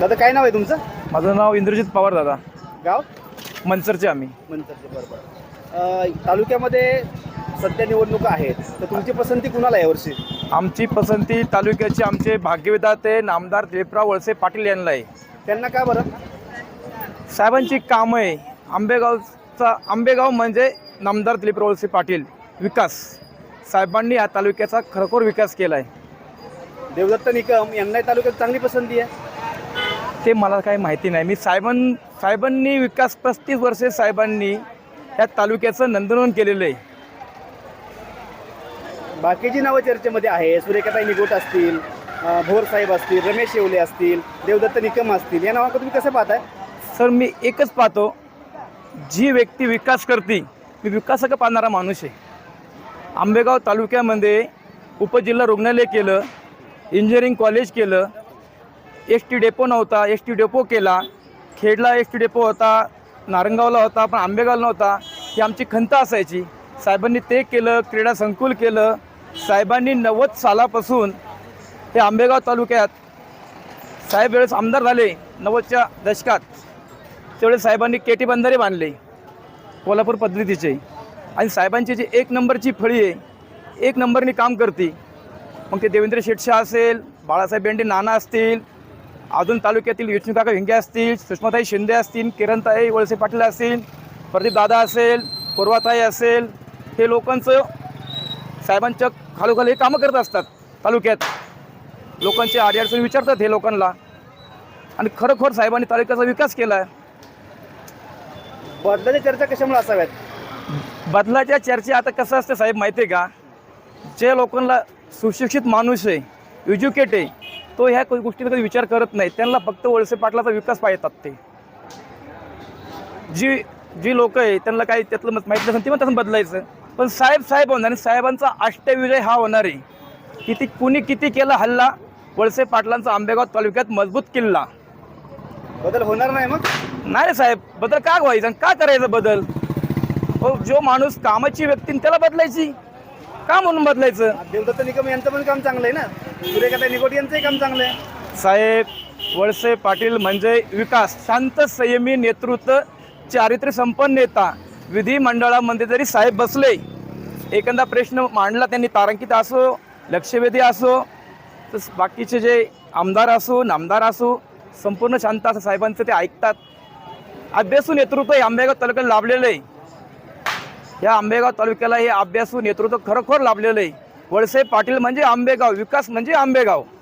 दादा काय नाव आहे तुमचं? माझं नाव इंद्रजित पवार दादा. गाव? मनसरचे आम्ही. मंतरचे बरोबर अ, तालुक्यामध्ये सध्या निवडणुका आहेत. तर तुमची पसंती कुणाला आहे यावर्षी? आमची पसंती तालुक्याचे आमचे भाग्यविधाते नामदार दिलीपराव वळसे पाटील यांना आहे. त्यांना का बरं? साहेबांची कामं आहे. आंबेगावचा आंबेगाव म्हणजे नामदार दिलीपराव वळसे पाटील विकास. साहेबांनी या तालुक्याचा खरोखर विकास केला आहे देवदत्त निकम यांनाही तालुक्यात चांगली पसंती आहे. ते मला काही माहिती नाही. मी साहेबां साहेबांनी विकास पस्तीस वर्षे साहेबांनी या तालुक्याचं नंदनवन केलेलं आहे बाकीची नावं चर्चेमध्ये आहे. सुरेखाताई निगोट असतील अ, भोर साहेब असतील रमेश येवले असतील देवदत्त निकम असतील. या नावाकडे तुम्ही कसं पाहताय? सर मी एकच पाहतो. जी व्यक्ती विकास करते मी विकासक पाहणारा माणूस आहे. आंबेगाव तालुक्यामध्ये उपजिल्हा रुग्णालय केलं इंजिनिअरिंग कॉलेज केलं एस टी डेपो नव्हता एस टी डेपो केला. खेडला एस टी डेपो होता नारंगावला होता पण आंबेगाव नव्हता. ही आमची खंत असायची. साहेबांनी ते केलं क्रीडा संकुल केलं. साहेबांनी नव्वद सालापासून हे आंबेगाव तालुक्यात साहेब वेळेस आमदार झाले नव्वदच्या दशकात. त्यावेळेस साहेबांनी केटी बंधारे बांधले कोल्हापूर पद्धतीचे. आणि साहेबांची जी एक नंबरची फळी आहे एक नंबरनी काम करते. मग ते देवेंद्र शेटशाह असेल बाळासाहेब बेंडे नाना असतील अजून तालुक्यातील विष्णुकाका हिंगे असतील सुषमाताई शिंदे असतील किरणताई वळसे पाटील असतील प्रदीप दादा असेल पूर्वाताई असेल हे लोकांचं साहेबांच्या खालोखाल हे कामं करत असतात तालुक्यात. लोकांचे अडचणी विचारतात हे लोकांना. आणि खरोखर साहेबांनी तालुक्याचा विकास केला आहे बदलाच्या चर्चा कशामुळे असाव्यात? बदलाच्या चर्चा आता कसं असतं साहेब माहिती आहे का? जे लोकांना सुशिक्षित माणूस आहे एज्युकेट आहे तो ह्या गोष्टीचा कधी विचार करत नाही. त्यांना फक्त वळसे पाटलाचा विकास पाहतात ते. जी जी लोक आहे त्यांना काही त्यातलं मत माहीत नसेल ते पण तसं बदलायचं. पण साहेब साहेब होणार आणि साहेबांचा अष्टविजय हा होणार. आहे किती कुणी किती केला हल्ला वळसे पाटलांचा आंबेगाव तालुक्यात मजबूत किल्ला. बदल होणार नाही मग? नाही रे साहेब बदल का व्हायचा का करायचं बदल? हो जो माणूस कामाची व्यक्ती त्याला बदलायची. का म्हणून बदलायचं? देवदत्त निकम यांचं पण काम चांगलं आहे ना? सुरेखाताई निगोट यांचंही काम चांगलं आहे. साहेब वळसे पाटील म्हणजे विकास शांत संयमी नेतृत्व चारित्र्य संपन्न नेता विधिमंडळामध्ये जरी साहेब बसले एखादा प्रश्न मांडला त्यांनी तारांकित असो लक्षवेधी असो तर बाकीचे जे आमदार असो नामदार असो संपूर्ण शांत असं साहेबांचं ते ऐकतात. अभ्यासू नेतृत्व हे आंबेगाव तालुक्याला लाभलेलं आहे. या आंबेगाव तालुक्याला हे अभ्यासू नेतृत्व खरोखर लाभलेलं आहे. वळसे पाटील म्हणजे आंबेगाव विकास म्हणजे आंबेगाव.